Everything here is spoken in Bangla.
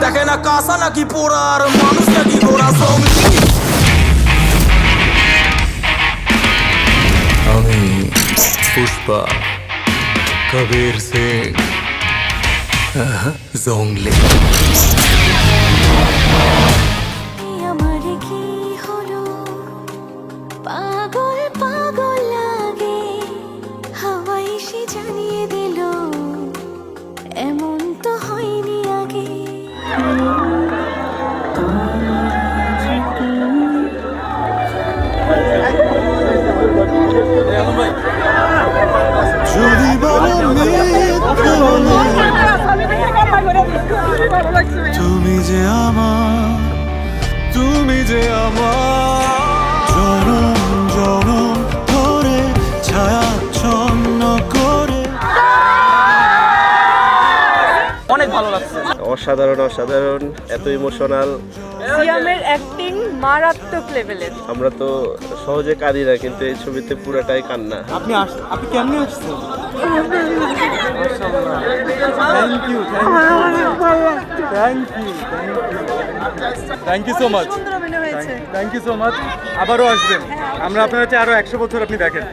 দেখে না কাঁসা নাকি পোড়ার মানুষ নাকি পোড়া সৌমি আমি পুষ্পা কবির সিং জংলি। আমার কি হলো? পাগল এমন তো হয়নি আগে। যদি তুমি যে আমার ভালো লাগছে। অসাধারণ অসাধারণ এত ইমোশনাল সিয়ামের অ্যাক্টিং মারাত্মক লেভেলের আমরা তো সহজে কাঁদি না কিন্তু এই ছবিতে পুরাটাই কান্না। আপনি আপনি কেমনি আসছেন? Thank you thank you thank you so much সুন্দর অভিনয় হয়েছে। থ্যাংক ইউ সো মাচ আবারও আসবেন। আমরা আপনার হচ্ছে আরও একশো বছর আপনি দেখেন।